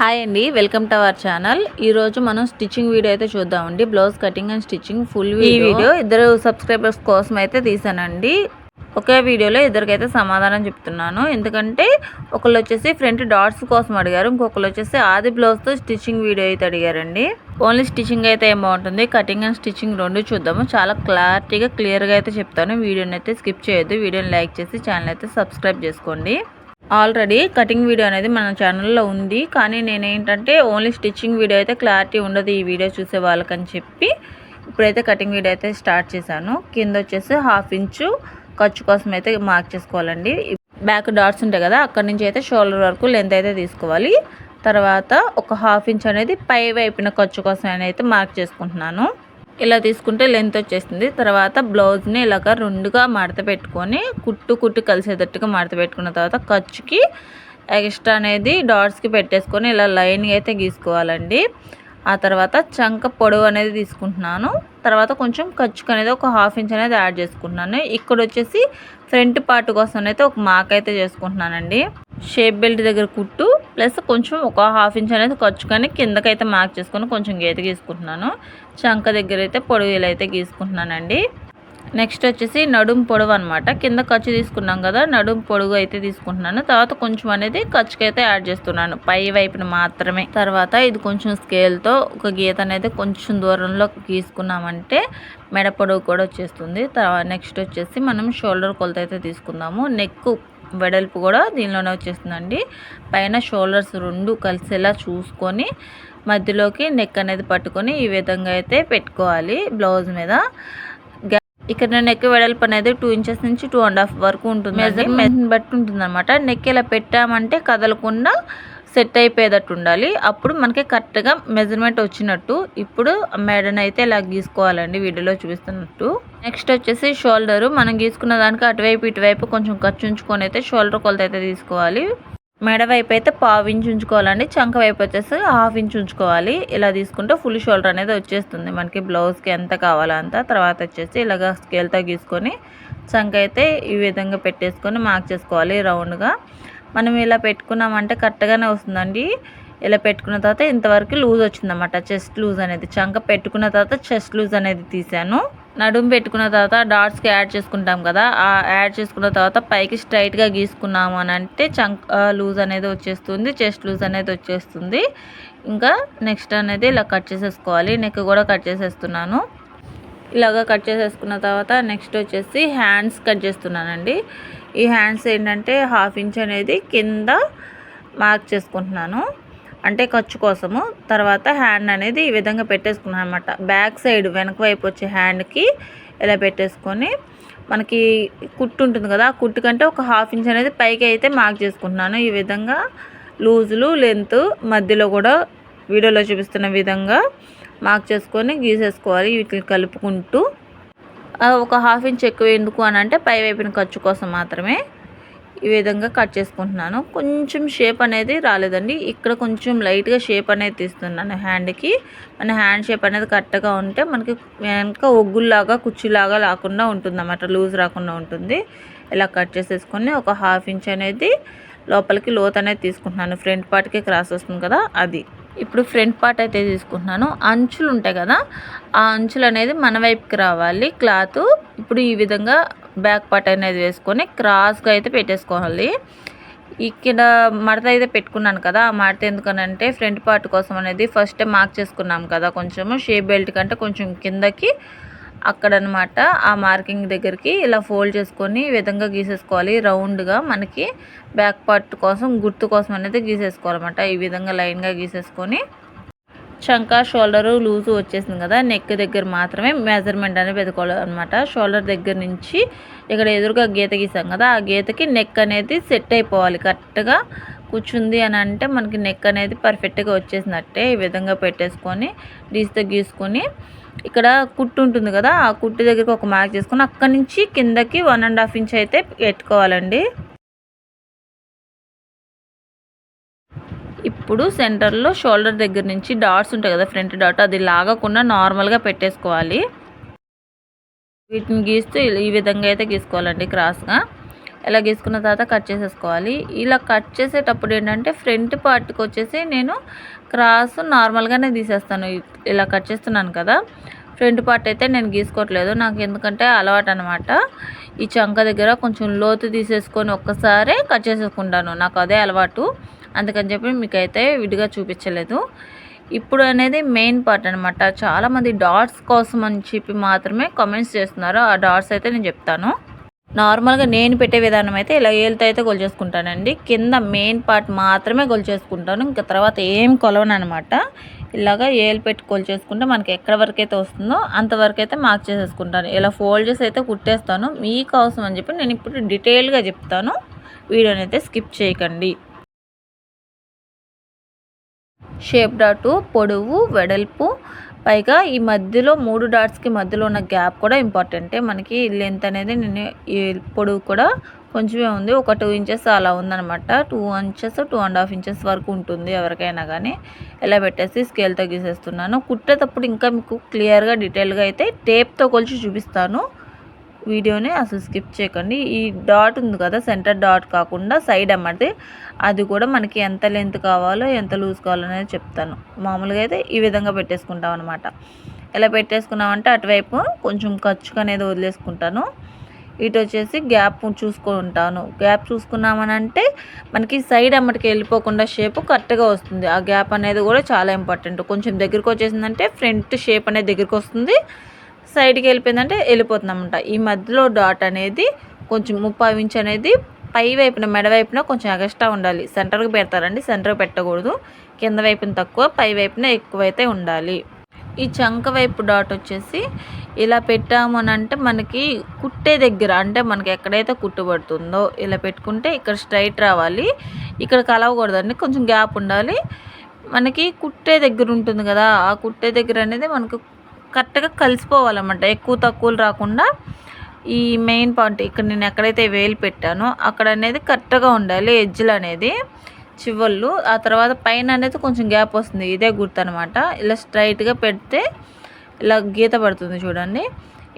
Hi అండి welcome to our channel ఈ రోజు మనం స్టిచ్చింగ్ వీడియో అయితే చూద్దామండి. Blouse cutting and stitching full ఈ వీడియో ఇద్దరు సబ్స్క్రైబర్స్ కోసం అయితే తీసానండి. ఒకే వీడియోలో ఇద్దరికైతే సమాధానం చెప్తున్నాను. ఎందుకంటే ఒకళ్ళు వచ్చేసి ఫ్రంట్ డాట్స్ కోసం అడిగారు ఇంకొకళ్ళు వచ్చేసి ఆది బ్లౌజ్తో స్టిచ్చింగ్ వీడియో అయితే అడిగారండి. ఓన్లీ స్టిచ్చింగ్ అయితే ఏం బాగుంటుంది? కటింగ్ అండ్ స్టిచ్చింగ్ రెండు చూద్దాము. చాలా క్లారిటీగా క్లియర్గా అయితే చెప్తాను. వీడియోని అయితే స్కిప్ చేయొద్దు. వీడియోని లైక్ చేసి ఛానల్ అయితే సబ్స్క్రైబ్ చేసుకోండి. ఆల్రెడీ కటింగ్ వీడియో అనేది మన ఛానల్లో ఉంది. కానీ నేనేంటంటే ఓన్లీ స్టిచ్చింగ్ వీడియో అయితే క్లారిటీ ఉండదు ఈ వీడియో చూసే వాళ్ళకని చెప్పి ఇప్పుడైతే కటింగ్ వీడియో అయితే స్టార్ట్ చేశాను. కింద వచ్చేసి హాఫ్ ఇంచు ఖర్చు కోసం అయితే మార్క్ చేసుకోవాలండి. బ్యాక్ డాట్స్ ఉంటాయి కదా అక్కడ నుంచి అయితే షోల్డర్ వరకు లెంత్ అయితే తీసుకోవాలి. తర్వాత ఒక హాఫ్ ఇంచ్ అనేది పై వైపున ఖర్చు కోసం అయితే మార్క్ చేసుకుంటున్నాను. ఇలా తీసుకుంటే లెంత్ వచ్చేస్తుంది. తర్వాత బ్లౌజ్ని ఇలాగ రెండుగా మడత పెట్టుకొని కుట్టు కుట్టు కలిసేటట్టుగా మడత పెట్టుకున్న తర్వాత ఖర్చుకి ఎక్స్ట్రా అనేది డాట్స్కి పెట్టేసుకొని ఇలా లైన్గా అయితే గీసుకోవాలండి. ఆ తర్వాత చంక పొడవు అనేది తీసుకుంటున్నాను. తర్వాత కొంచెం ఖర్చుకు అనేది ఒక హాఫ్ ఇంచ్ అనేది యాడ్ చేసుకుంటున్నాను. ఇక్కడ వచ్చేసి ఫ్రంట్ పార్ట్ కోసం అయితే ఒక మార్క్ అయితే చేసుకుంటున్నానండి. షేప్ బెల్ట్ దగ్గర కుట్టు ప్లస్ కొంచెం ఒక హాఫ్ ఇంచ్ అనేది ఖర్చుకొని కిందకైతే మార్క్ చేసుకొని కొంచెం గీత గీసుకుంటున్నాను. చంక దగ్గర అయితే పొడవు ఇలా అయితే గీసుకుంటున్నానండి. నెక్స్ట్ వచ్చేసి నడుం పొడవు అనమాట కింద ఖర్చు తీసుకున్నాం కదా నడుం పొడుగు అయితే తీసుకుంటున్నాను. తర్వాత కొంచెం అనేది ఖర్చుకి అయితే యాడ్ చేస్తున్నాను. పై వైపున మాత్రమే. తర్వాత ఇది కొంచెం స్కేల్తో ఒక గీత అనేది కొంచెం దూరంలో గీసుకున్నామంటే మెడ పొడవు కూడా వచ్చేస్తుంది. తర్వాత నెక్స్ట్ వచ్చేసి మనం షోల్డర్ కొలత అయితే తీసుకుందాము. నెక్ వెడల్పు కూడా దీనిలోనే వచ్చేస్తుందండి. పైన షోల్డర్స్ రెండు కలిసేలా చూసుకొని మధ్యలోకి నెక్ అనేది పట్టుకొని ఈ విధంగా అయితే పెట్టుకోవాలి. బ్లౌజ్ మీద. ఇక్కడ నెక్ వెడల్పు అనేది టూ ఇంచెస్ నుంచి టూ అండ్ హాఫ్ వరకు ఉంటుంది మెజర్మెంట్ బట్టి ఉంటుంది అనమాట నెక్ ఇలా పెట్టామంటే కదలకుండా సెట్ అయిపోయేటట్టు ఉండాలి. అప్పుడు మనకి కరెక్ట్గా మెజర్మెంట్ వచ్చినట్టు ఇప్పుడు మెడని అయితే ఇలా గీసుకోవాలండి వీడియోలో చూపిస్తున్నట్టు. నెక్స్ట్ వచ్చేసి షోల్డర్ మనం గీసుకున్న దానికి అటువైపు ఇటువైపు కొంచెం ఖర్చు ఉంచుకొని అయితే షోల్డర్ కొలత అయితే తీసుకోవాలి. మెడ వైపు అయితే పావు ఇంచు ఉంచుకోవాలండి. చంక వైపు వచ్చేసి హాఫ్ ఇంచ్ ఉంచుకోవాలి. ఇలా తీసుకుంటే ఫుల్ షోల్డర్ అనేది వచ్చేస్తుంది. మనకి బ్లౌజ్కి ఎంత కావాలో అంత. తర్వాత వచ్చేసి ఇలాగ స్కేల్తో గీసుకొని చంక అయితే ఈ విధంగా పెట్టేసుకొని మార్క్ చేసుకోవాలి రౌండ్గా. మనం ఇలా పెట్టుకున్నామంటే కరెక్ట్గానే వస్తుందండి. ఇలా పెట్టుకున్న తర్వాత ఇంతవరకు లూజ్ వచ్చిందన్నమాట. చెస్ట్ లూజ్ అనేది. చంక పెట్టుకున్న తర్వాత చెస్ట్ లూజ్ అనేది తీసాను. నడుము పెట్టుకున్న తర్వాత డాట్స్కి యాడ్ చేసుకుంటాం కదా ఆ యాడ్ చేసుకున్న తర్వాత పైకి స్ట్రైట్గా గీసుకున్నాము అని అంటే చంక్ లూజ్ అనేది వచ్చేస్తుంది చెస్ట్ లూజ్ అనేది వచ్చేస్తుంది. ఇంకా నెక్స్ట్ అనేది ఇలా కట్ చేసేసుకోవాలి నెక్ కూడా కట్ చేసేస్తున్నాను. ఇలాగ కట్ చేసేసుకున్న తర్వాత నెక్స్ట్ వచ్చేసి హ్యాండ్స్ కట్ చేస్తున్నానండి. ఈ హ్యాండ్స్ ఏంటంటే హాఫ్ ఇంచ్ అనేది కింద మార్క్ చేసుకుంటున్నాను. అంటే ఖర్చు కోసము. తర్వాత హ్యాండ్ అనేది ఈ విధంగా పెట్టేసుకున్నాను అనమాట బ్యాక్ సైడ్ వెనక వైపు వచ్చే హ్యాండ్కి ఇలా పెట్టేసుకొని మనకి కుట్టు ఉంటుంది కదా ఆ కుట్టు కంటే ఒక హాఫ్ ఇంచ్ అనేది పైకి అయితే మార్క్ చేసుకుంటున్నాను. ఈ విధంగా లూజులు లెంత్ మధ్యలో కూడా వీడియోలో చూపిస్తున్న విధంగా మార్క్ చేసుకొని గీసేసుకోవాలి. వీటిని కలుపుకుంటూ. ఒక హాఫ్ ఇంచ్ ఎక్కువ ఎందుకు అని అంటే పై వైపున ఖర్చు కోసం మాత్రమే. ఈ విధంగా కట్ చేసుకుంటున్నాను. కొంచెం షేప్ అనేది రాలేదండి. ఇక్కడ కొంచెం లైట్గా షేప్ అనేది తీస్తున్నాను హ్యాండ్కి మన హ్యాండ్ షేప్ అనేది కరెక్ట్గా ఉంటే మనకి వెనక ఒగ్గుల్లాగా కుర్చీలాగా లేకుండా ఉంటుంది అన్నమాట లూజ్ రాకుండా ఉంటుంది. ఇలా కట్ చేసేసుకొని ఒక హాఫ్ ఇంచ్ అనేది లోపలికి లోత్ అనేది తీసుకుంటున్నాను. ఫ్రంట్ పార్ట్కి క్రాస్ వస్తుంది కదా అది. ఇప్పుడు ఫ్రంట్ పార్ట్ అయితే తీసుకుంటున్నాను. అంచులు ఉంటాయి కదా ఆ అంచులు అనేది మన వైపుకి రావాలి. క్లాత్ ఇప్పుడు ఈ విధంగా బ్యాక్ పార్ట్ అనేది వేసుకొని క్రాస్గా అయితే పెట్టేసుకోవాలి. ఇక్కడ మడత అయితే పెట్టుకున్నాను కదా ఆ మడత ఎందుకనంటే ఫ్రంట్ పార్ట్ కోసం అనేది ఫస్ట్ మార్క్ చేసుకున్నాం కదా కొంచెము షేప్ బెల్ట్ కంటే కొంచెం కిందకి అక్కడ అనమాట ఆ మార్కింగ్ దగ్గరికి ఇలా ఫోల్డ్ చేసుకొని ఈ విధంగా గీసేసుకోవాలి. రౌండ్గా మనకి బ్యాక్ పార్ట్ కోసం గుర్తు కోసం అనేది గీసేసుకోవాలన్నమాట. ఈ విధంగా లైన్గా గీసేసుకొని చంక షోల్డర్ లూజు వచ్చేసింది కదా నెక్ దగ్గర మాత్రమే మెజర్మెంట్ అనేది వెతుకోవాలి అనమాట షోల్డర్ దగ్గర నుంచి ఇక్కడ ఎదురుగా గీత గీసాం కదా ఆ గీతకి నెక్ అనేది సెట్ అయిపోవాలి. కరెక్ట్గా కూర్చుంది అని అంటే మనకి నెక్ అనేది పర్ఫెక్ట్గా వచ్చేసినట్టే ఈ విధంగా పెట్టేసుకొని డీస్తో గీసుకొని ఇక్కడ కుట్టు ఉంటుంది కదా ఆ కుట్టు దగ్గరికి ఒక మార్క్ చేసుకొని అక్కడి నుంచి కిందకి వన్ అండ్ హాఫ్ ఇంచ్ అయితే పెట్టుకోవాలండి. ఇప్పుడు సెంటర్లో షోల్డర్ దగ్గర నుంచి డాట్స్ ఉంటాయి కదా ఫ్రంట్ డాట్ అది లాగకుండా నార్మల్గా పెట్టేసుకోవాలి. వీటిని గీస్తూ ఈ విధంగా అయితే గీసుకోవాలండి క్రాస్గా ఇలా గీసుకున్న తర్వాత కట్ చేసేసుకోవాలి. ఇలా కట్ చేసేటప్పుడు ఏంటంటే ఫ్రంట్ పార్ట్కి వచ్చేసి నేను క్రాస్ నార్మల్గానే తీసేస్తాను. ఇలా కట్ చేస్తున్నాను కదా ఫ్రంట్ పార్ట్ అయితే నేను గీసుకోవట్లేదు. నాకు ఎందుకంటే అలవాటు అనమాట ఈ చంక దగ్గర కొంచెం లోతు తీసేసుకొని ఒక్కసారే కట్ చేసేసుకుంటాను. నాకు అదే అలవాటు. అందుకని చెప్పి మీకైతే విడిగా చూపించలేదు. ఇప్పుడు అనేది మెయిన్ పార్ట్ అనమాట చాలామంది డాట్స్ కోసం అని చెప్పి మాత్రమే కామెంట్స్ చేస్తున్నారు. ఆ డాట్స్ అయితే నేను చెప్తాను. నార్మల్గా నేను పెట్టే విధానం అయితే ఇలా ఏళ్ళతో అయితే చేసుకుంటానండి. కింద మెయిన్ పార్ట్ మాత్రమే చేసుకుంటాను. ఇంకా తర్వాత ఏం కొలవను అనమాట ఇలాగా ఏలు పెట్టి చేసుకుంటే మనకి ఎక్కడ వరకు అయితే వస్తుందో అంతవరకు అయితే మార్క్ చేసేసుకుంటాను. ఇలా ఫోల్డ్ చేసి అయితే కుట్టేస్తాను. మీకోసం అని చెప్పి నేను ఇప్పుడు డీటెయిల్గా చెప్తాను. వీడియోని అయితే స్కిప్ చేయకండి. షేప్ డాటు పొడవు వెడల్పు. పైగా ఈ మధ్యలో మూడు డాట్స్కి మధ్యలో ఉన్న గ్యాప్ కూడా ఇంపార్టెంటే. మనకి లెంత్ అనేది నేను ఈ పొడవు కూడా కొంచెమే ఉంది. ఒక టూ ఇంచెస్ అలా ఉందనమాట two inches two and half inches వరకు ఉంటుంది ఎవరికైనా కానీ ఇలా పెట్టేసి స్కేల్తో గీసేస్తున్నాను. కుట్టేటప్పుడు ఇంకా మీకు క్లియర్గా డీటెయిల్గా అయితే టేప్తో కొలిచి చూపిస్తాను. వీడియోని అసలు స్కిప్ చేయకండి. ఈ డాట్ ఉంది కదా సెంటర్ డాట్ కాకుండా సైడ్ అమ్మది అది కూడా మనకి ఎంత లెంత్ కావాలో ఎంత లూజ్ కావాలో అనేది చెప్తాను. మామూలుగా అయితే ఈ విధంగా పెట్టేసుకుంటాం అనమాట ఇలా పెట్టేసుకున్నామంటే అటువైపు కొంచెం ఖర్చు అనేది వదిలేసుకుంటాను. ఇటు వచ్చేసి గ్యాప్ చూసుకుంటాను. గ్యాప్ చూసుకున్నామనంటే మనకి సైడ్ అమ్మటికి వెళ్ళిపోకుండా షేప్ కరెక్ట్గా వస్తుంది. ఆ గ్యాప్ అనేది కూడా చాలా ఇంపార్టెంట్. కొంచెం దగ్గరికి వచ్చేసిందంటే ఫ్రంట్ షేప్ అనేది దగ్గరికి వస్తుంది. సైడ్కి వెళ్ళిపోయిందంటే వెళ్ళిపోతుందన్నమాట ఈ మధ్యలో డాట్ అనేది కొంచెం ముప్పై ఇంచ్ అనేది పై వైపున మెడ వైపున కొంచెం ఎగస్ట్రా ఉండాలి. సెంటర్కి పెడతారండి సెంటర్కి పెట్టకూడదు. కింద వైపున తక్కువ పై వైపున ఎక్కువైతే ఉండాలి. ఈ చంక వైపు డాట్ వచ్చేసి ఇలా పెట్టాము అని అంటే మనకి కుట్టే దగ్గర అంటే మనకి ఎక్కడైతే కుట్టుబడుతుందో ఇలా పెట్టుకుంటే ఇక్కడ స్ట్రైట్ రావాలి. ఇక్కడ కలవకూడదండి కొంచెం గ్యాప్ ఉండాలి. మనకి కుట్టే దగ్గర ఉంటుంది కదా ఆ కుట్టే దగ్గర అనేది మనకు కరెక్ట్గా కలిసిపోవాలన్నమాట. ఎక్కువ తక్కువలు రాకుండా ఈ మెయిన్ పాయింట్ ఇక్కడ నేను ఎక్కడైతే వేలు పెట్టానో అక్కడ అనేది కరెక్ట్గా ఉండాలి ఎడ్జ్లు అనేది చివళ్ళు. ఆ తర్వాత పైన అనేది కొంచెం గ్యాప్ వస్తుంది ఇదే గుర్తు అనమాట ఇలా స్ట్రైట్గా పెడితే ఇలా గీత పడుతుంది చూడండి.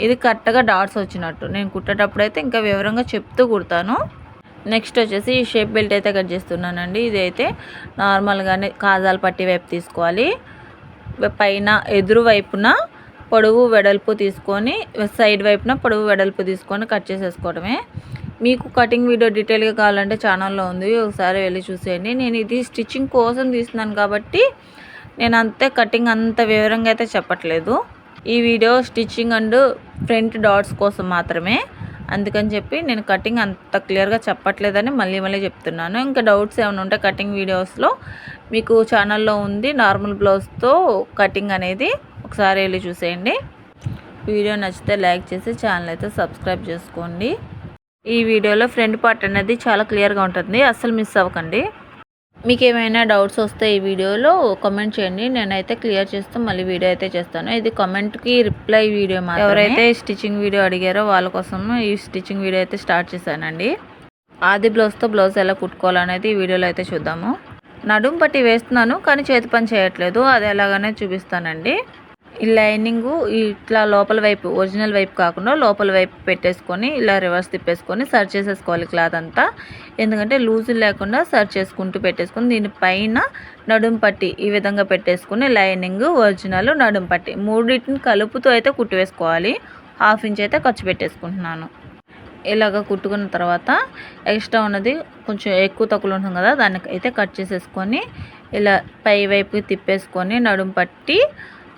ఇది కరెక్ట్గా డాట్స్ వచ్చినట్టు. నేను కుట్టేటప్పుడు అయితే ఇంకా వివరంగా చెప్తూ కుడతాను. నెక్స్ట్ వచ్చేసి ఈ షేప్ బెల్ట్ అయితే కట్ చేస్తున్నానండి. ఇది అయితే నార్మల్గానే కాజాలు పట్టి వైపు తీసుకోవాలి. పైన ఎదురు వైపున పొడవు వెడల్పు తీసుకొని సైడ్ వైపున పొడవు వెడల్పు తీసుకొని కట్ చేసేసుకోవడమే. మీకు కటింగ్ వీడియో డీటెయిల్గా కావాలంటే ఛానల్లో ఉంది. ఒకసారి వెళ్ళి చూసేయండి. నేను ఇది స్టిచ్చింగ్ కోసం తీస్తున్నాను కాబట్టి నేను అంతే కటింగ్ అంత వివరంగా అయితే చెప్పట్లేదు. ఈ video stitching and front dots కోసం మాత్రమే. అందుకని చెప్పి నేను కటింగ్ అంత క్లియర్గా చెప్పట్లేదని మళ్ళీ మళ్ళీ చెప్తున్నాను. ఇంకా డౌట్స్ ఏమైనా ఉంటే కటింగ్ వీడియోస్లో మీకు ఛానల్లో ఉంది. నార్మల్ బ్లౌజ్తో కటింగ్ అనేది ఒకసారి వెళ్ళి చూసేయండి. వీడియో నచ్చితే లైక్ చేసి ఛానల్ అయితే సబ్స్క్రైబ్ చేసుకోండి. ఈ వీడియోలో ఫ్రంట్ పార్ట్ అనేది చాలా క్లియర్గా ఉంటుంది. అస్సలు మిస్ అవ్వకండి. మీకు ఏమైనా డౌట్స్ వస్తే ఈ వీడియోలో కామెంట్ చేయండి. నేనైతే క్లియర్ చేస్తూ మళ్ళీ వీడియో అయితే చేస్తాను. ఇది కామెంట్కి రిప్లై వీడియో ఎవరైతే స్టిచ్చింగ్ వీడియో అడిగారో వాళ్ళ కోసం ఈ స్టిచ్చింగ్ వీడియో అయితే స్టార్ట్ చేశానండి. ఆది బ్లౌజ్తో బ్లౌజ్ ఎలా కుట్టుకోవాలనేది ఈ వీడియోలో అయితే చూద్దాము. నడుం పట్టి వేస్తున్నాను కానీ చేతి పని చేయట్లేదు. అది ఎలాగనే చూపిస్తానండి. ఈ లైనింగ్ ఇట్లా లోపల వైపు ఒరిజినల్ వైపు కాకుండా లోపల వైపు పెట్టేసుకొని ఇలా రివర్స్ తిప్పేసుకొని సర్చ్ చేసేసుకోవాలి క్లాత్ అంతా. ఎందుకంటే లూజ్ లేకుండా సర్చ్ చేసుకుంటూ పెట్టేసుకొని దీనిపైన నడుం పట్టి ఈ విధంగా పెట్టేసుకుని లైనింగ్ ఒరిజినల్ నడుం పట్టి మూడింటిని కలుపుతూ అయితే కుట్టి వేసుకోవాలి హాఫ్ ఇంచ్ అయితే ఖర్చు పెట్టేసుకుంటున్నాను. ఇలాగ కుట్టుకున్న తర్వాత ఎక్స్ట్రా ఉన్నది కొంచెం ఎక్కువ తక్కువ ఉంటుంది కదా దానికి అయితే కట్ చేసేసుకొని ఇలా పై వైపు తిప్పేసుకొని నడుం పట్టి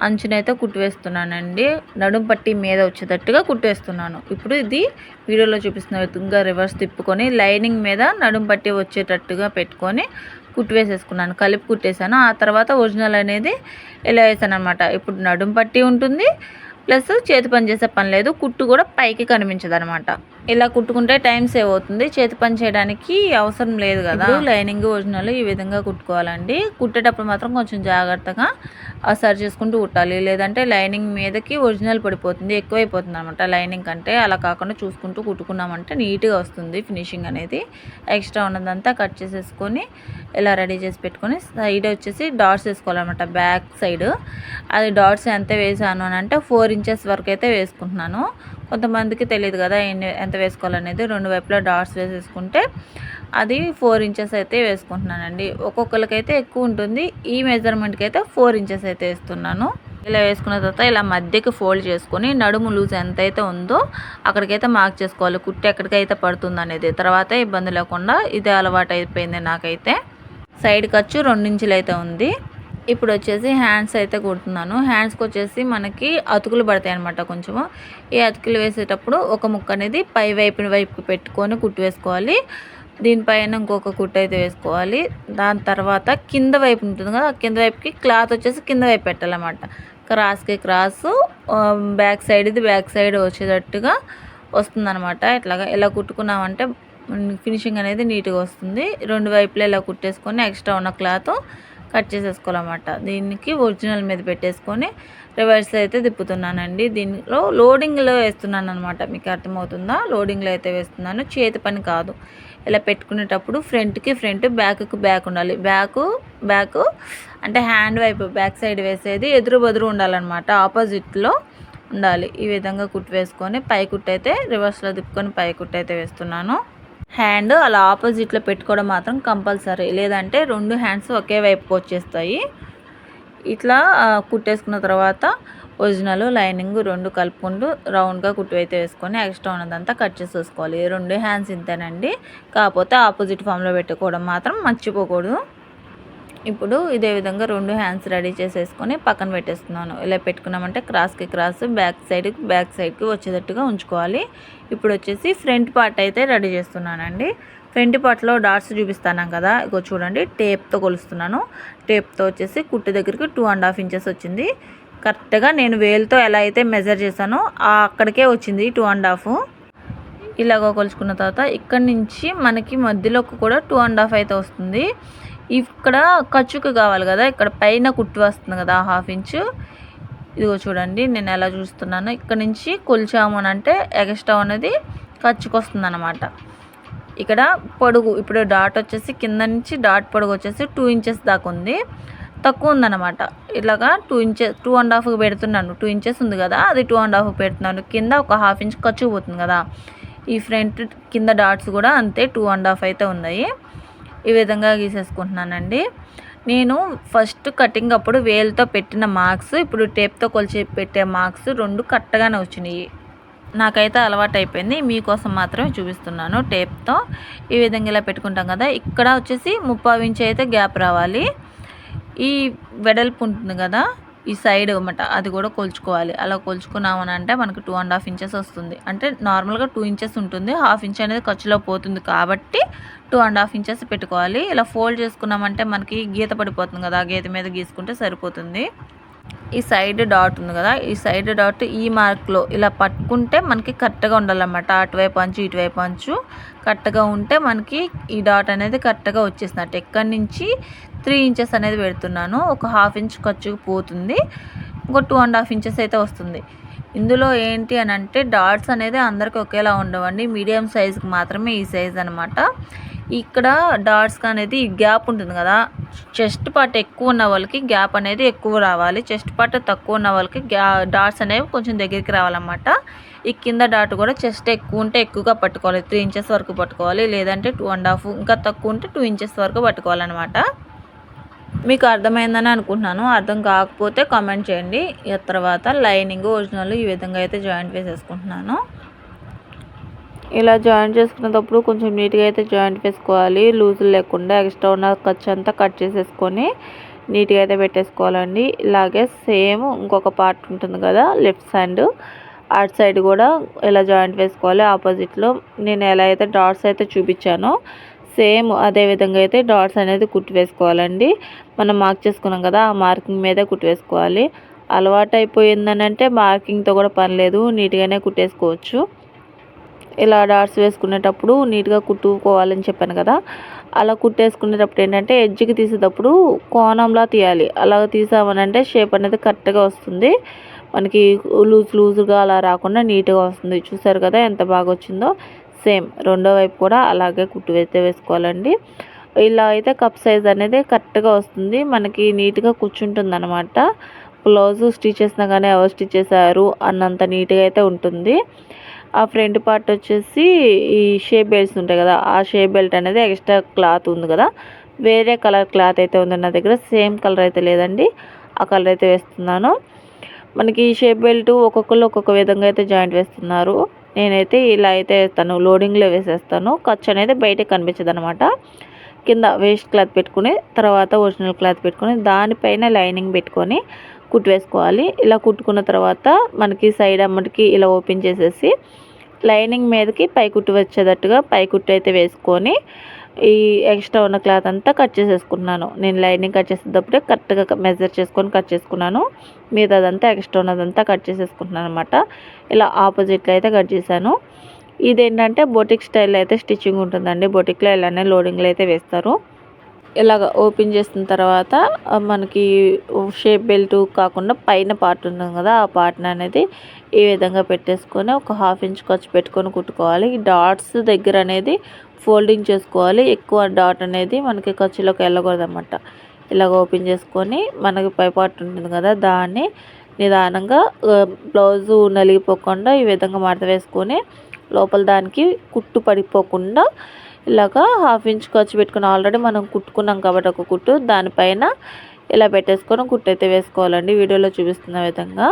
అంచునైతే కుట్టివేస్తున్నానండి. నడుం పట్టి మీద వచ్చేటట్టుగా కుట్టేస్తున్నాను. ఇప్పుడు ఇది వీడియోలో చూపిస్తున్న విధంగా రివర్స్ తిప్పుకొని లైనింగ్ మీద నడుం పట్టి వచ్చేటట్టుగా పెట్టుకొని కుట్టివేసేసుకున్నాను. కలిపి కుట్టేశాను. ఆ తర్వాత ఒరిజినల్ అనేది ఇలా వేసాను అనమాట ఇప్పుడు నడుం పట్టి ఉంటుంది. ప్లస్ చేతి పని చేసే పని లేదు. కుట్టు కూడా పైకి కనిపించదు అనమాట ఇలా కుట్టుకుంటే టైం సేవ్ అవుతుంది. చేతి పని చేయడానికి అవసరం లేదు కదా. లైనింగ్ ఒరిజినల్ ఈ విధంగా కుట్టుకోవాలండి. కుట్టేటప్పుడు మాత్రం కొంచెం జాగ్రత్తగా సరి చేసుకుంటూ కుట్టాలి. లేదంటే లైనింగ్ మీదకి ఒరిజినల్ పడిపోతుంది ఎక్కువైపోతుంది అనమాట లైనింగ్ కంటే అలా కాకుండా చూసుకుంటూ కుట్టుకున్నామంటే నీట్గా వస్తుంది ఫినిషింగ్ అనేది. ఎక్స్ట్రా ఉన్నదంతా కట్ చేసేసుకొని ఇలా రెడీ చేసి పెట్టుకొని సైడ్ వచ్చేసి డాట్స్ వేసుకోవాలన్నమాట బ్యాక్ సైడ్. అది డాట్స్ ఎంత వేసాను అని అంటే ఫోర్ ఇంచెస్ వరకు అయితే వేసుకుంటున్నాను. కొంతమందికి తెలియదు కదా ఎంత వేసుకోవాలనేది. రెండు వైపులా డాట్స్ వేసేసుకుంటే అది ఫోర్ ఇంచెస్ అయితే వేసుకుంటున్నానండి. ఒక్కొక్కరికైతే ఎక్కువ ఉంటుంది. ఈ మెజర్మెంట్కి అయితే ఫోర్ ఇంచెస్ అయితే వేస్తున్నాను. ఇలా వేసుకున్న తర్వాత ఇలా మధ్యకి ఫోల్డ్ చేసుకొని నడుము లూజ్ ఎంత అయితే ఉందో అక్కడికైతే మార్క్ చేసుకోవాలి. కుట్టి ఎక్కడికైతే పడుతుంది అనేది. తర్వాత ఇబ్బంది లేకుండా ఇదే అలవాటు అయిపోయింది నాకైతే. సైడ్ ఖర్చు రెండించులు అయితే ఉంది. ఇప్పుడు వచ్చేసి హ్యాండ్స్ అయితే కుడుతున్నాను. హ్యాండ్స్కి వచ్చేసి మనకి అతుకులు పడతాయి అనమాట కొంచెము. ఈ అతుకులు వేసేటప్పుడు ఒక ముక్క అనేది పై వైపు వైపు పెట్టుకొని కుట్టు వేసుకోవాలి. దీనిపైన ఇంకొక కుట్టు అయితే వేసుకోవాలి. దాని తర్వాత కింద వైపు ఉంటుంది కదా కింద వైపుకి క్లాత్ వచ్చేసి కింద వైపు పెట్టాలన్నమాట. క్రాస్కి క్రాస్ బ్యాక్ సైడ్ ఇది బ్యాక్ సైడ్ వచ్చేటట్టుగా వస్తుందన్నమాట. ఇట్లాగా ఇలా కుట్టుకున్నామంటే ఫినిషింగ్ అనేది నీట్గా వస్తుంది. రెండు వైపులా ఇలా కుట్టేసుకొని ఎక్స్ట్రా ఉన్న క్లాత్ కట్ చేసేసుకోవాలన్నమాట. దీనికి ఒరిజినల్ మీద పెట్టేసుకొని రివర్స్లో అయితే తిప్పుతున్నానండి. దీనిలో లోడింగ్లో వేస్తున్నాను అనమాట మీకు అర్థమవుతుందా? లోడింగ్లో అయితే వేస్తున్నాను. చేతి పని కాదు. ఇలా పెట్టుకునేటప్పుడు ఫ్రంట్కి ఫ్రంట్ బ్యాక్కి బ్యాక్ ఉండాలి. బ్యాక్ బ్యాక్ అంటే హ్యాండ్ వైపు బ్యాక్ సైడ్ వేసేది ఎదురు బదురు ఉండాలన్నమాట. ఆపోజిట్లో ఉండాలి. ఈ విధంగా కుట్టు వేసుకొని పై కుట్టు అయితే రివర్స్లో తిప్పుకొని పై కుట్టు అయితే వేస్తున్నాను. హ్యాండ్ అలా ఆపోజిట్లో పెట్టుకోవడం మాత్రం కంపల్సరీ. లేదంటే రెండు హ్యాండ్స్ ఒకే వైపుకి వచ్చేస్తాయి. ఇట్లా కుట్టేసుకున్న తర్వాత ఒరిజినల్ లైనింగ్ రెండు కలుపుకుంటూ రౌండ్గా కుట్టు అయితే వేసుకొని ఎక్స్ట్రా ఉన్నదంతా కట్ చేసేసుకోవాలి రెండు హ్యాండ్స్ ఇంతేనండి. కాకపోతే ఆపోజిట్ ఫామ్లో పెట్టుకోవడం మాత్రం మర్చిపోకూడదు. ఇప్పుడు ఇదే విధంగా రెండు హ్యాండ్స్ రెడీ చేసేసుకొని పక్కన పెట్టేస్తున్నాను. ఇలా పెట్టుకున్నామంటే క్రాస్కి క్రాస్ బ్యాక్ సైడ్కి బ్యాక్ సైడ్కి వచ్చేటట్టుగా ఉంచుకోవాలి. ఇప్పుడు వచ్చేసి ఫ్రంట్ పార్ట్ అయితే రెడీ చేస్తున్నానండి. ఫ్రంట్ పార్ట్లో డాట్స్ చూపిస్తాను కదా ఇగో చూడండి టేప్తో కొలుస్తున్నాను. టేప్తో వచ్చేసి కుట్టు దగ్గరికి టూ అండ్ హాఫ్ ఇంచెస్ వచ్చింది. కరెక్ట్గా నేను వేలుతో ఎలా అయితే మెజర్ చేశానో అక్కడికే వచ్చింది టూ అండ్ హాఫ్ ఇలాగ కొలుచుకున్న తర్వాత ఇక్కడి నుంచి మనకి మధ్యలోకి కూడా టూ అండ్ హాఫ్ అయితే వస్తుంది. ఇక్కడ ఖర్చుకు కావాలి కదా ఇక్కడ పైన కుట్టు వస్తుంది కదా హాఫ్ ఇంచు. ఇదిగో చూడండి నేను ఎలా చూస్తున్నాను. ఇక్కడ నుంచి కొలిచాము అని అంటే ఎగస్ట్రా అనేది ఖర్చుకు వస్తుంది అనమాట ఇక్కడ పొడుగు ఇప్పుడు డాట్ వచ్చేసి కింద నుంచి డాట్ పొడుగు వచ్చేసి టూ ఇంచెస్ దాకా ఉంది. తక్కువ ఉందన్నమాట. ఇలాగా two inches two and half పెడుతున్నాను. టూ ఇంచెస్ ఉంది కదా అది టూ అండ్ హాఫ్ పెడుతున్నాను. కింద ఒక హాఫ్ ఇంచ్ ఖర్చు పోతుంది కదా. ఈ ఫ్రంట్ కింద డాట్స్ కూడా అంతే టూ అండ్ హాఫ్ అయితే ఉన్నాయి. ఈ విధంగా గీసేసుకుంటున్నానండి. నేను ఫస్ట్ కటింగ్ అప్పుడు వేలుతో పెట్టిన మార్క్స్ ఇప్పుడు టేప్తో కొలిచి పెట్టే మార్క్స్ రెండు కరెక్ట్గానే వచ్చినాయి. నాకైతే అలవాటు అయిపోయింది మీకోసం మాత్రమే చూపిస్తున్నాను టేప్తో. ఈ విధంగా ఇలా పెట్టుకుంటాం కదా. ఇక్కడ వచ్చేసి ముప్పావు ఇంచ్ అయితే గ్యాప్ రావాలి. ఈ వెడల్పు ఉంటుంది కదా ఈ సైడ్ అనమాట అది కూడా కొలుచుకోవాలి. అలా కొలుచుకున్నామని అంటే మనకు టూ అండ్ హాఫ్ ఇంచెస్ వస్తుంది. అంటే నార్మల్గా టూ ఇంచెస్ ఉంటుంది. హాఫ్ ఇంచ్ అనేది ఖర్చులో పోతుంది కాబట్టి టూ అండ్ హాఫ్ ఇంచెస్ పెట్టుకోవాలి. ఇలా ఫోల్డ్ చేసుకున్నామంటే మనకి గీత పడిపోతుంది కదా ఆ గీత మీద గీసుకుంటే సరిపోతుంది. ఈ సైడ్ డాట్ ఉంది కదా ఈ సైడ్ డాట్ ఈ మార్క్లో ఇలా పట్టుకుంటే మనకి కరెక్ట్గా ఉండాలన్నమాట. అటువైపు అంచు ఇటువైపు అంచు. కరెక్ట్గా ఉంటే మనకి ఈ డాట్ అనేది కరెక్ట్గా వచ్చేసినట్టు. ఎక్కడి నుంచి త్రీ ఇంచెస్ అనేది పెడుతున్నాను. ఒక హాఫ్ ఇంచ్ ఖర్చుకు పోతుంది. ఇంకో టూ అండ్ హాఫ్ ఇంచెస్ అయితే వస్తుంది. ఇందులో ఏంటి అని అంటే డాట్స్ అనేది అందరికీ ఒకేలా ఉండవండి. మీడియం సైజుకి మాత్రమే ఈ సైజ్ అనమాట ఇక్కడ డాట్స్కి అనేది గ్యాప్ ఉంటుంది కదా. చెస్ట్ పార్ట్ ఎక్కువ ఉన్న వాళ్ళకి గ్యాప్ అనేది ఎక్కువ రావాలి. చెస్ట్ పార్ట్ తక్కువ ఉన్న వాళ్ళకి గ్యా డాట్స్ అనేవి కొంచెం దగ్గరికి రావాలన్నమాట. ఈ కింద డాట్ కూడా చెస్ట్ ఎక్కువ ఉంటే ఎక్కువగా పట్టుకోవాలి. త్రీ ఇంచెస్ వరకు పట్టుకోవాలి. లేదంటే టూ అండ్ హాఫ్ ఇంకా తక్కువ ఉంటే టూ ఇంచెస్ వరకు పట్టుకోవాలన్నమాట. మీకు అర్థమైందని అనుకుంటున్నాను. అర్థం కాకపోతే కామెంట్ చేయండి. తర్వాత లైనింగ్ ఒరిజినల్ ఈ విధంగా అయితే జాయింట్ వేసేసుకుంటున్నాను. ఇలా జాయింట్ చేసుకునేటప్పుడు కొంచెం నీట్గా అయితే జాయింట్ వేసుకోవాలి. లూజులు లేకుండా ఎక్స్ట్రా ఉన్న ఖర్చు అంతా కట్ చేసేసుకొని నీట్గా అయితే పెట్టేసుకోవాలండి. ఇలాగే సేమ్ ఇంకొక పార్ట్ ఉంటుంది కదా లెఫ్ట్ సైడ్ అటు సైడ్ కూడా ఇలా జాయింట్ వేసుకోవాలి. ఆపోజిట్లో నేను ఎలా అయితే డాట్స్ అయితే చూపించానో సేమ్ అదే విధంగా అయితే డాట్స్ అనేది కుట్టి వేసుకోవాలండి. మనం మార్క్ చేసుకున్నాం కదా ఆ మార్కింగ్ మీదే కుట్టి వేసుకోవాలి. అలవాటు అయిపోయిందని అంటే మార్కింగ్తో కూడా పని లేదు. నీట్గానే కుట్టేసుకోవచ్చు. ఇలా డాట్స్ వేసుకునేటప్పుడు నీట్గా కుట్టుకోవాలని చెప్పాను కదా అలా కుట్టేసుకునేటప్పుడు ఏంటంటే ఎడ్జ్కి తీసేటప్పుడు కోణంలా తీయాలి. అలా తీసామనంటే షేప్ అనేది కరెక్ట్గా వస్తుంది. మనకి లూజ్ లూజ్గా అలా రాకుండా నీట్గా వస్తుంది. చూసారు కదా ఎంత బాగా వచ్చిందో? సేమ్ రెండో వైపు కూడా అలాగే కుట్టు అయితే వేసుకోవాలండి. ఇలా అయితే కప్ సైజ్ అనేది కరెక్ట్గా వస్తుంది. మనకి నీట్గా కూర్చుంటుంది అనమాట బ్లౌజ్ స్టిచ్ చేసినా కానీ ఎవరు స్టిచ్ చేశారు అన్నంత నీట్గా అయితే ఉంటుంది. ఆ ఫ్రంట్ పార్ట్ వచ్చేసి ఈ షేప్ బెల్ట్స్ ఉంటాయి కదా ఆ షేప్ బెల్ట్ అనేది ఎక్స్ట్రా క్లాత్ ఉంది కదా. వేరే కలర్ క్లాత్ అయితే ఉంది నా దగ్గర సేమ్ కలర్ అయితే లేదండి ఆ కలర్ అయితే వేస్తున్నాను. మనకి ఈ షేప్ బెల్ట్ ఒక్కొక్కరు ఒక్కొక్క విధంగా అయితే జాయింట్ వేస్తున్నారు. నేనైతే ఇలా అయితే వేస్తాను లోడింగ్లో వేసేస్తాను. ఖర్చు అనేది బయటకు కనిపించదు అనమాట కింద వేస్ట్ క్లాత్ పెట్టుకుని తర్వాత ఒరిజినల్ క్లాత్ పెట్టుకొని దానిపైన లైనింగ్ పెట్టుకొని కుట్టు వేసుకోవాలి. ఇలా కుట్టుకున్న తర్వాత మనకి సైడ్ అమ్మటికి ఇలా ఓపెన్ చేసేసి లైనింగ్ మీదకి పైకుట్టు వచ్చేటట్టుగా పైకుట్టు అయితే వేసుకొని ఈ ఎక్స్ట్రా ఉన్న క్లాత్ అంతా కట్ చేసేసుకున్నాను. నేను లైనింగ్ కట్ చేసేటప్పుడే కరెక్ట్గా మెజర్ చేసుకొని కట్ చేసుకున్నాను. మీద అదంతా ఎక్స్ట్రా ఉన్నదంతా కట్ చేసేసుకుంటున్నాను అనమాట ఇలా ఆపోజిట్లో అయితే కట్ చేశాను. ఇదేంటంటే బొటిక్ స్టైల్ అయితే స్టిచ్చింగ్ ఉంటుందండి. బొటిక్లో ఇలానే లోడింగ్లో అయితే వేస్తారు. ఇలాగ ఓపెన్ చేసిన తర్వాత మనకి షేప్ బెల్ట్ కాకుండా పైన పార్ట్ ఉంటుంది కదా ఆ పార్ట్ని అనేది ఈ విధంగా పెట్టేసుకొని ఒక హాఫ్ ఇంచ్ ఖర్చు పెట్టుకొని కుట్టుకోవాలి. ఈ డాట్స్ దగ్గర అనేది ఫోల్డింగ్ చేసుకోవాలి. ఎక్కువ డాట్ అనేది మనకి ఖర్చులోకి వెళ్ళకూడదు అనమాట ఇలాగ ఓపెన్ చేసుకొని మనకి పై పార్ట్ ఉంటుంది కదా దాన్ని నిదానంగా బ్లౌజు నలిగిపోకుండా ఈ విధంగా మడత వేసుకొని లోపల దానికి కుట్టు పడిపోకుండా ఇలాగా హాఫ్ ఇంచ్ ఖర్చు పెట్టుకుని ఆల్రెడీ మనం కుట్టుకున్నాం కాబట్టి ఒక కుట్టు దానిపైన ఇలా పెట్టేసుకొని కుట్టు అయితే వేసుకోవాలండి. వీడియోలో చూపిస్తున్న విధంగా.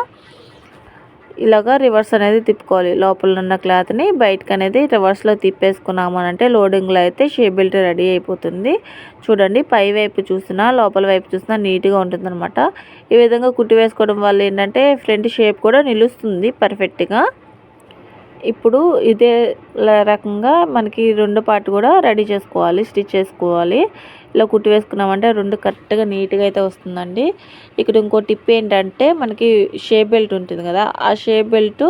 ఇలాగా రివర్స్ అనేది తిప్పుకోవాలి. లోపల ఉన్న క్లాత్ని బయటకు అనేది రివర్స్లో తిప్పేసుకున్నాము అంటే లోడింగ్లో అయితే షేప్ బెల్ట్ రెడీ అయిపోతుంది. చూడండి పై వైపు చూసినా లోపల వైపు చూసినా నీట్గా ఉంటుందన్నమాట. ఈ విధంగా కుట్టి వేసుకోవడం వల్ల ఏంటంటే ఫ్రంట్ షేప్ కూడా నిలుస్తుంది పర్ఫెక్ట్గా. ఇప్పుడు ఇదే రకంగా మనకి రెండు పార్ట్ కూడా రెడీ చేసుకోవాలి స్టిచ్ చేసుకోవాలి. ఇలా కుట్టి వేసుకున్నామంటే రెండు కరెక్ట్గా నీట్గా అయితే వస్తుందండి. ఇక్కడ ఇంకో టిప్ ఏంటంటే మనకి షేప్ బెల్ట్ ఉంటుంది కదా ఆ షేప్ బెల్ట్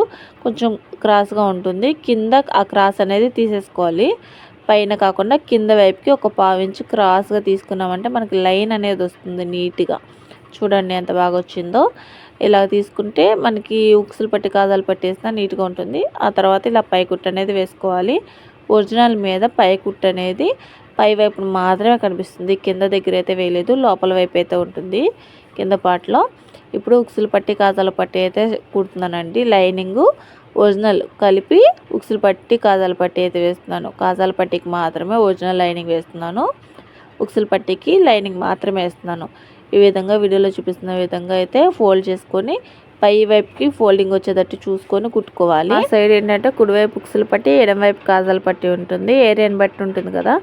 కొంచెం క్రాస్గా ఉంటుంది. కింద ఆ క్రాస్ అనేది తీసేసుకోవాలి. పైన కాకుండా కింద వైపుకి ఒక పావించి క్రాస్గా తీసుకున్నామంటే మనకి లైన్ అనేది వస్తుంది నీట్గా. చూడండి ఎంత బాగా వచ్చిందో. ఇలా తీసుకుంటే మనకి ఉక్సులు పట్టి కాజాలు పట్టేస్తే నీట్గా ఉంటుంది. ఆ తర్వాత ఇలా పైకుట్టు అనేది వేసుకోవాలి. ఒరిజినల్ మీద పైకుట్టు అనేది పై వైపు మాత్రమే కనిపిస్తుంది. కింద దగ్గర అయితే వేయలేదు లోపల వైపు అయితే ఉంటుంది. కింద పాటలో ఇప్పుడు ఉక్సులు పట్టి కాజాల పట్టి అయితే కుడుతున్నానండి. లైనింగ్ ఒరిజినల్ కలిపి ఉక్సులు పట్టి కాజాల పట్టి అయితే వేస్తున్నాను. కాజాల పట్టికి మాత్రమే ఒరిజినల్ లైనింగ్ వేస్తున్నాను. ఉక్సులు పట్టికి లైనింగ్ మాత్రమే వేస్తున్నాను. ఈ విధంగా వీడియోలో చూపిస్తున్న విధంగా అయితే ఫోల్డ్ చేసుకొని పై వైపుకి ఫోల్డింగ్ వచ్చేటట్టు చూసుకొని కుట్టుకోవాలి. సైడ్ ఏంటంటే కుడివైపు ఉక్సులు పట్టి ఎడం వైపు కాజాలు పట్టి ఉంటుంది. ఏరియాని బట్టి ఉంటుంది కదా.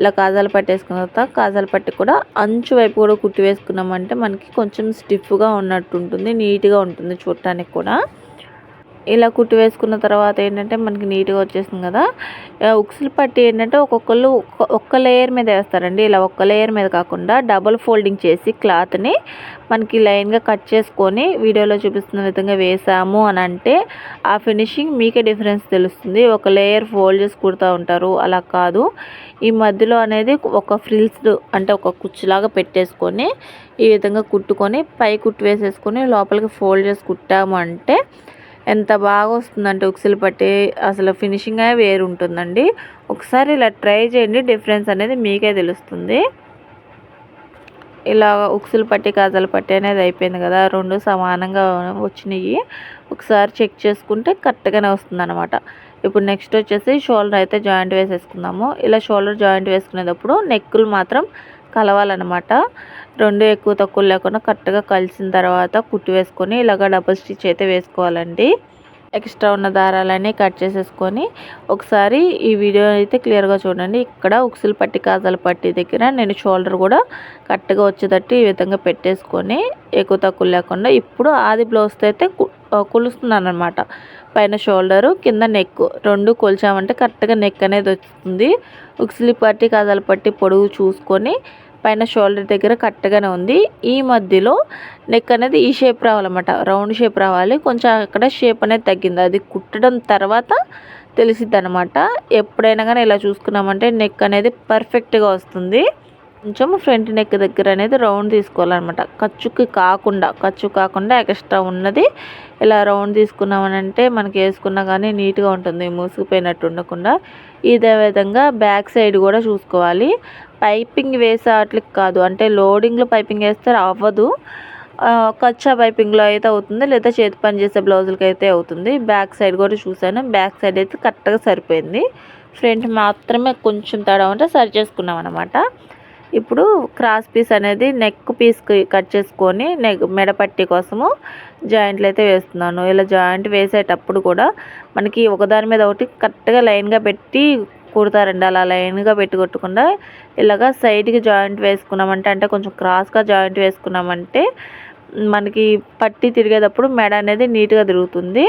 ఇలా కాజాలు పట్టేసుకున్న తర్వాత కాజాలు పట్టి కూడా అంచు వైపు కూడా కుట్టి వేసుకున్నామంటే మనకి కొంచెం స్టిఫ్గా ఉన్నట్టు ఉంటుంది నీట్గా ఉంటుంది చూడటానికి కూడా. ఇలా కుట్టి వేసుకున్న తర్వాత ఏంటంటే మనకి నీట్గా వచ్చేసింది కదా. ఉక్సులు పట్టి ఏంటంటే ఒక్కొక్కళ్ళు ఒక్క లేయర్ మీద వేస్తారండి. ఇలా ఒక్క లేయర్ మీద కాకుండా డబుల్ ఫోల్డింగ్ చేసి క్లాత్ని మనకి లైన్గా కట్ చేసుకొని వీడియోలో చూపిస్తున్న విధంగా వేసాము అని అంటే ఆ ఫినిషింగ్ మీకే డిఫరెన్స్ తెలుస్తుంది. ఒక లేయర్ ఫోల్డ్ చేసి కుడుతూ ఉంటారు. అలా కాదు. ఈ మధ్యలో అనేది ఒక ఫ్రిల్స్ అంటే ఒక కుచ్చులాగా పెట్టేసుకొని ఈ విధంగా కుట్టుకొని పై కుట్టు వేసేసుకొని లోపలికి ఫోల్డ్ చేసి కుట్టాము అంటే ఎంత బాగా వస్తుందంటే ఉక్సులు పట్టి అసలు ఫినిషింగ్ అయ్యే వేరు ఉంటుందండి ఒకసారి ఇలా ట్రై చేయండి డిఫరెన్స్ అనేది మీకే తెలుస్తుంది. ఇలా ఉక్సులు పట్టి కాజాలు పట్టి అనేది అయిపోయింది కదా రెండు సమానంగా వచ్చినాయి. ఒకసారి చెక్ చేసుకుంటే కరెక్ట్గానే వస్తుంది అనమాట ఇప్పుడు నెక్స్ట్ వచ్చేసి షోల్డర్ అయితే జాయింట్ వేసేసుకుందాము. ఇలా షోల్డర్ జాయింట్ వేసుకునేటప్పుడు నెక్కులు మాత్రం కలవాలన్నమాట. రెండు ఎక్కువ తక్కువ లేకుండా కరెక్ట్గా కలిసిన తర్వాత కుట్టి వేసుకొని ఇలాగ డబుల్ స్టిచ్ అయితే వేసుకోవాలండి. ఎక్స్ట్రా ఉన్న దారాలన్నీ కట్ చేసేసుకొని ఒకసారి ఈ వీడియో అయితే క్లియర్గా చూడండి. ఇక్కడ ఉక్సులు పట్టి కాజాల పట్టి దగ్గర నేను షోల్డర్ కూడా కరెక్ట్గా వచ్చేటట్టు ఈ విధంగా పెట్టేసుకొని ఎక్కువ తక్కువ లేకుండా ఇప్పుడు ఆది బ్లౌజ్తో అయితే కొలుస్తున్నాను అనమాట పైన షోల్డరు కింద నెక్ రెండు కొలిచామంటే కరెక్ట్గా నెక్ అనేది వస్తుంది ఉక్సులు పట్టి కాజాల పట్టి పొడుగు చూసుకొని పైన షోల్డర్ దగ్గర కరెక్ట్గానే ఉంది. ఈ మధ్యలో నెక్ అనేది ఈ షేప్ రావాలన్నమాట. రౌండ్ షేప్ రావాలి. కొంచెం అక్కడ షేప్ అనేది తగ్గింది. అది కుట్టడం తర్వాత తెలిసిద్ది అనమాట ఎప్పుడైనా కానీ ఇలా చూసుకున్నామంటే నెక్ అనేది పర్ఫెక్ట్గా వస్తుంది. కొంచెం ఫ్రంట్ నెక్ దగ్గర అనేది రౌండ్ తీసుకోవాలన్నమాట. ఖర్చుకి కాకుండా ఖర్చు కాకుండా ఎక్స్ట్రా ఉన్నది. ఇలా రౌండ్ తీసుకున్నామనంటే మనకి వేసుకున్నా కానీ నీట్గా ఉంటుంది. మూసుకుపోయినట్టు ఉండకుండా ఇదే విధంగా బ్యాక్ సైడ్ కూడా చూసుకోవాలి. పైపింగ్ వేసే వాటికి కాదు. అంటే లోడింగ్లో పైపింగ్ వేస్తే అవ్వదు. కచ్చా పైపింగ్లో అయితే అవుతుంది లేదా చేతి పని చేసే బ్లౌజులకి అయితే అవుతుంది. బ్యాక్ సైడ్ కూడా చూసాను బ్యాక్ సైడ్ అయితే కరెక్ట్గా సరిపోయింది. ఫ్రంట్ మాత్రమే కొంచెం తేడా ఉంటే సరి చేసుకున్నాం అనమాట ఇప్పుడు క్రాస్ పీస్ అనేది నెక్ పీస్కి కట్ చేసుకొని నెక్ మెడపట్టి కోసము జాయింట్లు అయితే వేస్తున్నాను. ఇలా జాయింట్ వేసేటప్పుడు కూడా మనకి ఒకదాని మీద ఒకటి కరెక్ట్గా లైన్గా పెట్టి కుడతారండి అలా లైన్గా పెట్టుకొట్టకుండా ఇలాగ ఇలాగా సైడ్కి జాయింట్ వేసుకున్నామంటే అంటే కొంచెం క్రాస్గా జాయింట్ వేసుకున్నామంటే మనకి పట్టి తిరిగేటప్పుడు మెడ అనేది నీట్గా తిరుగుతుంది.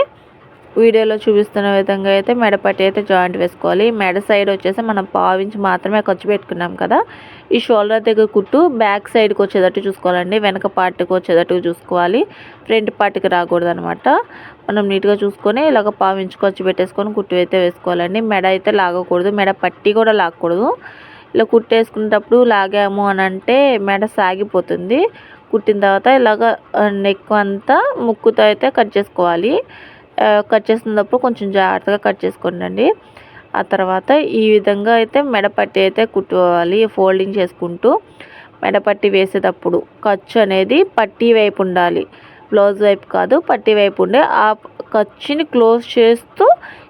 వీడియోలో చూపిస్తున్న విధంగా అయితే మెడ పట్టి అయితే జాయింట్ వేసుకోవాలి. మెడ సైడ్ వచ్చేసి మనం పావించి మాత్రమే ఖర్చు పెట్టుకున్నాం కదా. ఈ షోల్డర్ దగ్గర కుట్టు బ్యాక్ సైడ్కి వచ్చేటట్టు చూసుకోవాలండి. వెనక పార్ట్కి వచ్చేటట్టు చూసుకోవాలి. ఫ్రంట్ పార్ట్కి రాకూడదు అనమాట మనం నీట్గా చూసుకొని ఇలాగ పావించుకొచ్చి పెట్టేసుకొని కుట్టు అయితే వేసుకోవాలండి. మెడ అయితే లాగకూడదు. మెడ పట్టి కూడా లాగకూడదు ఇలా కుట్టేసుకునేటప్పుడు లాగాము అని అంటే మెడ సాగిపోతుంది. కుట్టిన తర్వాత ఇలాగ నెక్ అంతా ముక్కుతో అయితే కట్ చేసుకోవాలి. కట్ చేసినప్పుడు కొంచెం జాగ్రత్తగా కట్ చేసుకోండి ఆ తర్వాత ఈ విధంగా అయితే మెడపట్టి అయితే కుట్టుకోవాలి. ఫోల్డింగ్ చేసుకుంటూ మెడపట్టి వేసేటప్పుడు ఖర్చు అనేది పట్టీ వైపు ఉండాలి. బ్లౌజ్ వైపు కాదు పట్టి వైపు ఉండే. ఆ ఖర్చుని క్లోజ్ చేస్తూ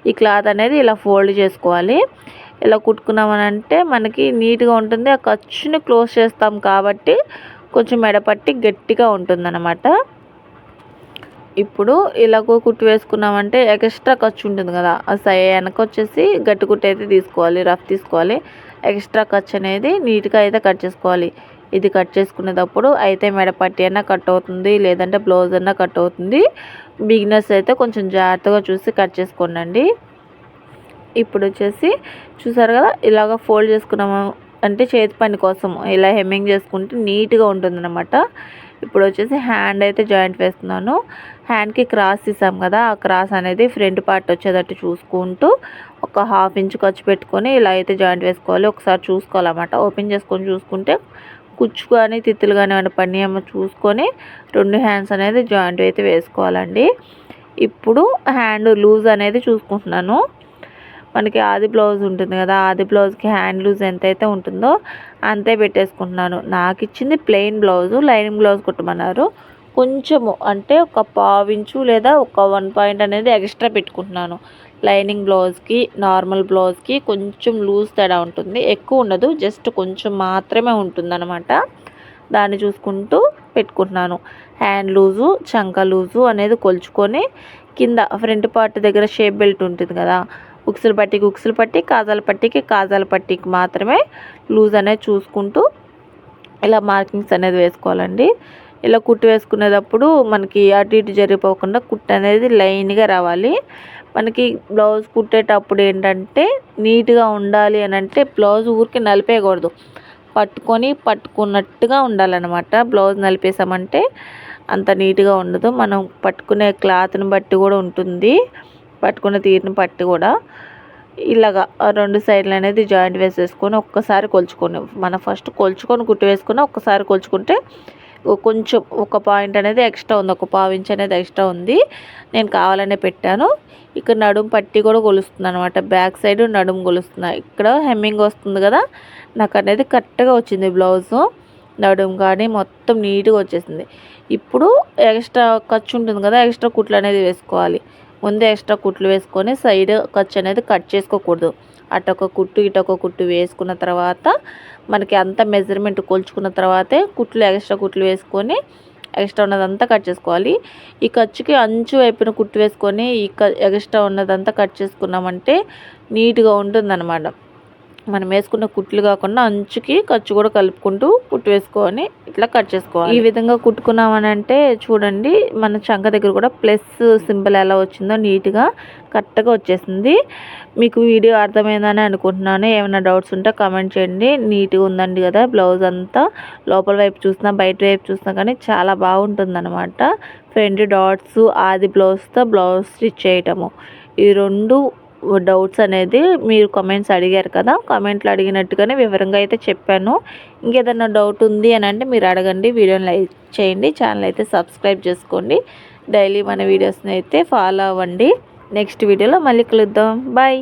ఈ క్లాత్ అనేది ఇలా ఫోల్డ్ చేసుకోవాలి. ఇలా కుట్టుకున్నామనంటే మనకి నీట్గా ఉంటుంది. ఆ ఖర్చుని క్లోజ్ చేస్తాం కాబట్టి కొంచెం మెడపట్టి గట్టిగా ఉంటుందన్నమాట. ఇప్పుడు ఇలాగో కుట్టు వేసుకున్నామంటే ఎక్స్ట్రా ఖర్చు ఉంటుంది కదా. సై వెనక వచ్చేసి గట్టి కుట్టు అయితే తీసుకోవాలి రఫ్ తీసుకోవాలి. ఎక్స్ట్రా ఖర్చు అనేది నీట్గా అయితే కట్ చేసుకోవాలి. ఇది కట్ చేసుకునేటప్పుడు అయితే మెడపట్టి అయినా కట్ అవుతుంది లేదంటే బ్లౌజ్ అయినా కట్ అవుతుంది. బిగినర్స్ అయితే కొంచెం జాగ్రత్తగా చూసి కట్ చేసుకోండి ఇప్పుడు వచ్చేసి చూసారు కదా ఇలాగ ఫోల్డ్ చేసుకున్నాము అంటే చేతి పని కోసం ఇలా హెమ్మింగ్ చేసుకుంటే నీట్గా ఉంటుందన్నమాట. ఇప్పుడు వచ్చేసి హ్యాండ్ అయితే జాయింట్ వేస్తున్నాను. హ్యాండ్కి క్రాస్ తీసాం కదా ఆ క్రాస్ అనేది ఫ్రంట్ పార్ట్ వచ్చేటట్టు చూసుకుంటూ ఒక హాఫ్ ఇంచ్ ఖర్చు పెట్టుకొని ఇలా అయితే జాయింట్ వేసుకోవాలి. ఒకసారి చూసుకోవాలన్నమాట. ఓపెన్ చేసుకొని చూసుకుంటే కుచ్చు కానీ తిత్తులు కానీ ఏమైనా పని ఏమో చూసుకొని రెండు హ్యాండ్స్ అనేది జాయింట్ అయితే వేసుకోవాలండి. ఇప్పుడు హ్యాండ్ లూజ్ అనేది చూసుకుంటున్నాను. మనకి ఆది బ్లౌజ్ ఉంటుంది కదా ఆది బ్లౌజ్కి హ్యాండ్ లూజ్ ఎంతైతే ఉంటుందో అంతే పెట్టేసుకుంటున్నాను. నాకు ఇచ్చింది ప్లెయిన్ బ్లౌజు లైనింగ్ బ్లౌజ్ కుట్టమన్నారు. కొంచెము అంటే ఒక పావించు లేదా ఒక వన్ పాయింట్ అనేది ఎక్స్ట్రా పెట్టుకుంటున్నాను. లైనింగ్ బ్లౌజ్కి నార్మల్ బ్లౌజ్కి కొంచెం లూజ్ తేడా ఉంటుంది. ఎక్కువ ఉండదు. జస్ట్ కొంచెం మాత్రమే ఉంటుందన్నమాట. దాన్ని చూసుకుంటూ పెట్టుకుంటున్నాను. హ్యాండ్ లూజు చంక లూజు అనేది కొలుచుకొని కింద ఫ్రంట్ పార్ట్ దగ్గర షేప్ బెల్ట్ ఉంటుంది కదా ఉక్సులు పట్టికి ఉక్సులు పట్టి కాజాల పట్టికి కాజాల పట్టికి మాత్రమే లూజ్ అనేది చూసుకుంటూ ఇలా మార్కింగ్స్ అనేది వేసుకోవాలండి. ఇలా కుట్టు వేసుకునేటప్పుడు మనకి అటు ఇటు జరిగిపోకుండా కుట్టు అనేది లైన్గా రావాలి. మనకి బ్లౌజ్ కుట్టేటప్పుడు ఏంటంటే నీట్గా ఉండాలి అని అంటే బ్లౌజ్ ఊరికి నలిపేయకూడదు. పట్టుకొని పట్టుకున్నట్టుగా ఉండాలన్నమాట. బ్లౌజ్ నలిపేసామంటే అంత నీట్గా ఉండదు. మనం పట్టుకునే క్లాత్ని బట్టి కూడా ఉంటుంది. పట్టుకున్న తీరుని పట్టి కూడా. ఇలాగా రెండు సైడ్లు అనేది జాయింట్ వేసేసుకొని ఒక్కసారి కొలుచుకొని మనం ఫస్ట్ కొలుచుకొని కుట్టి వేసుకొని ఒక్కసారి కొలుచుకుంటే కొంచెం ఒక పాయింట్ అనేది ఎక్స్ట్రా ఉంది ఒక పావు అనేది ఎక్స్ట్రా ఉంది. నేను కావాలనే పెట్టాను. ఇక్కడ నడుము పట్టి కూడా కొలుస్తుంది అనమాట బ్యాక్ సైడ్ నడుము కొలుస్తున్నా ఇక్కడ హెమ్మింగ్ వస్తుంది కదా నాకు అనేది కరెక్ట్గా వచ్చింది బ్లౌజు. నడుము కానీ మొత్తం నీట్గా వచ్చేసింది. ఇప్పుడు ఎక్స్ట్రా ఖర్చు ఉంటుంది కదా ఎక్స్ట్రా కుట్లు అనేది వేసుకోవాలి. ముందే ఎక్స్ట్రా కుట్లు వేసుకొని సైడ్ ఖర్చు అనేది కట్ చేసుకోకూడదు. అటొక కుట్టు ఇటొక కుట్టు వేసుకున్న తర్వాత మనకి అంత మెజర్మెంట్ కొలుచుకున్న తర్వాతే కుట్లు ఎక్స్ట్రా కుట్లు వేసుకొని ఎక్స్ట్రా ఉన్నదంతా కట్ చేసుకోవాలి. ఈ ఖర్చుకి అంచు వైపున కుట్టు వేసుకొని ఈ ఎక్స్ట్రా ఉన్నదంతా కట్ చేసుకున్నామంటే నీట్గా ఉంటుందన్నమాట. మనం వేసుకున్న కుట్లు కాకుండా అంచుకి ఖర్చు కూడా కలుపుకుంటూ కుట్టు వేసుకొని ఇట్లా కట్ చేసుకోవాలి. ఈ విధంగా కుట్టుకున్నామని అంటే చూడండి మన చంక దగ్గర కూడా ప్లస్ సింబల్ ఎలా వచ్చిందో నీట్గా కరెక్ట్గా వచ్చేసింది. మీకు వీడియో అర్థమైందని అనుకుంటున్నాను. ఏమైనా డౌట్స్ ఉంటే కామెంట్ చేయండి. నీట్గా ఉందండి కదా బ్లౌజ్ అంతా. లోపల వైపు చూసినా బయట వైపు చూసినా కానీ చాలా బాగుంటుంది అనమాట ఫ్రంట్ డాట్స్ ఆది బ్లౌజ్తో బ్లౌజ్ స్టిచ్ చేయటము. ఈ రెండు డౌట్స్ అనేది మీరు కామెంట్స్ అడిగారు కదా కామెంట్లు అడిగినట్టుగానే వివరంగా అయితే చెప్పాను. ఇంకేదన్నా డౌట్ ఉంది అని అంటే మీరు అడగండి వీడియోని లైక్ చేయండి ఛానల్ అయితే సబ్స్క్రైబ్ చేసుకోండి. డైలీ మన వీడియోస్ని అయితే ఫాలో అవ్వండి. నెక్స్ట్ వీడియోలో మళ్ళీ కలుద్దాం. బాయ్